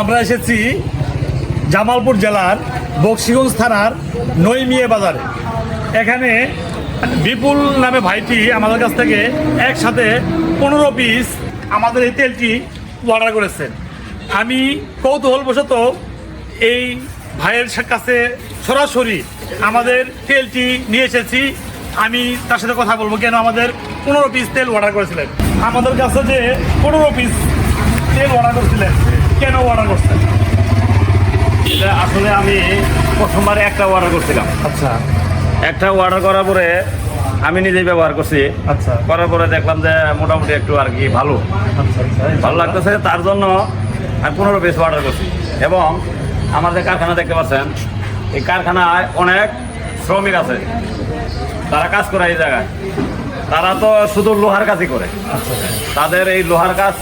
আমরা এসেছি জামালপুর জেলার বক্সিগঞ্জ থানার নইমিয়ে বাজারে। এখানে বিপুল নামে ভাইটি আমাদের কাছ থেকে একসাথে পনেরো পিস আমাদের এই তেলটি অর্ডার করেছেন আমি কৌতূহলবশত এই ভাইয়ের কাছে সরাসরি আমাদের তেলটি নিয়ে এসেছি। আমি তার সাথে কথা বলব কেন আমাদের পনেরো পিস তেল অর্ডার করেছিলেন। আমাদের কাছে যে পনেরো পিস তেল অর্ডার করছিলেন। কেন অর্ডার করছেন? এটা আসলে আমি প্রথমবার একটা অর্ডার করছিলাম। আচ্ছা। একটা অর্ডার করার পরে আমি নিজেই ব্যবহার করছি। আচ্ছা। করার পরে দেখলাম যে মোটামুটি একটু আর কি ভালো। আচ্ছা আচ্ছা ভালো লাগতেছে তার জন্য আমি পনেরো পিস অর্ডার করছি। এবং আমাদের কারখানা দেখতে পাচ্ছেন এই কারখানায় অনেক শ্রমিক আছে। তারা কাজ করে এই জায়গায়। তারা তো শুধু লোহার কাজই করে। তাদের এই লোহার কাজ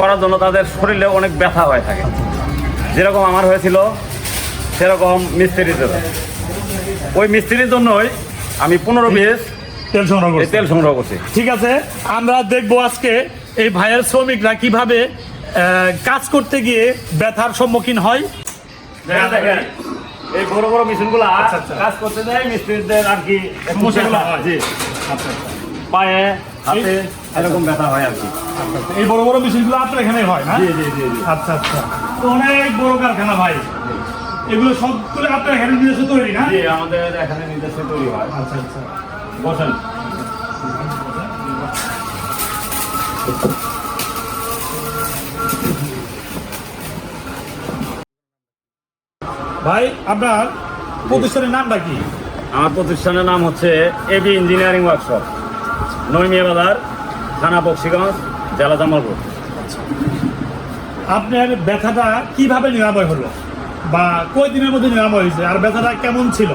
করার জন্য তাদের শরীরে অনেক ব্যথা হয়ে থাকে। যেরকম আমার হয়েছিল সেরকম মিস্ত্রির জন্য। ওই মিস্ত্রির জন্যই আমি পনেরো পিস তেল সংগ্রহ তেল সংগ্রহ করছি। ঠিক আছে আমরা দেখব আজকে এই ভাইয়ের শ্রমিকরা কীভাবে কাজ করতে গিয়ে ব্যথার সম্মুখীন হয়। দেখেন দেখেন এই বড় বড় মেশিনগুলো আচ্ছা, আচ্ছা। কাজ করতে দেয় মিস্ত্রিদের আর কি সমস্যাগুলো হয়। জি। আচ্ছা। পায়ে হাতে এরকম ব্যথা হয় আর কি। আচ্ছা এই বড় বড় মেশিনগুলো আপনার এখানে হয় না? জি জি জি আচ্ছা আচ্ছা। তো অনেক বড় কারখানা ভাই। এগুলো সবগুলো আপনার এখানে নিজস্ব তৈরি না? জি আমাদের এখানে নিজস্ব তৈরি হয়। আচ্ছা আচ্ছা। বসেন। ভাই আপনার প্রতিষ্ঠানের নামটা কি? আমার প্রতিষ্ঠানের নাম হচ্ছে এবি ইঞ্জিনিয়ারিং ওয়ার্কশপ। নৈমিয়া বাজার থানা বক্সিগঞ্জ জেলা জামালপুর। আপনার ব্যথাটা কীভাবে নিরাময় হলো? বা কয় দিনের মধ্যে নিরাময় হয়েছে? আর ব্যথাটা কেমন ছিল?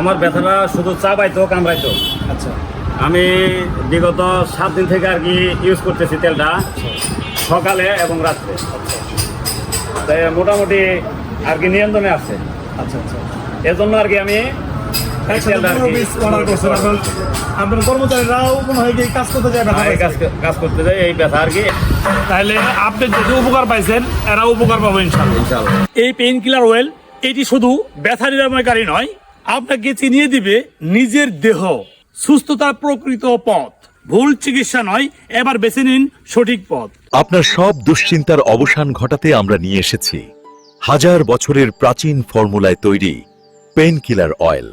আমার ব্যথাটা শুধু চা চাবাইতো কামড়াইতো আচ্ছা। আমি বিগত সাত দিন থেকে আর কি ইউজ করতেছি তেলটা সকালে এবং রাত্রে। তাই মোটামুটি আর কি নিয়ন্ত্রণে আসছে আচ্ছা আচ্ছা। এর জন্য আর কি আমি আপনার আপনার কর্মচারীরাও মনে হয় এই কাজ করতে যায় কাজ করতে যাই এই ব্যথা আর কি। তাহলে আপনি যেটা উপকার পাইছেন এরা উপকার পাবো ইনশাল্লাহ ইনশাল্লাহ এই পেইন কিলার ওয়েল এটি শুধু ব্যথা নিরাময়কারী নয় আপনাকে চিনিয়ে দিবে নিজের দেহ। সুস্থতার প্রকৃত পথ। ভুল চিকিৎসা নয় এবার বেছে নিন সঠিক পথ। আপনার সব দুশ্চিন্তার অবসান ঘটাতে আমরা নিয়ে এসেছি। হাজার বছরের প্রাচীন ফর্মুলায় তৈরি পেন কিলার অয়েল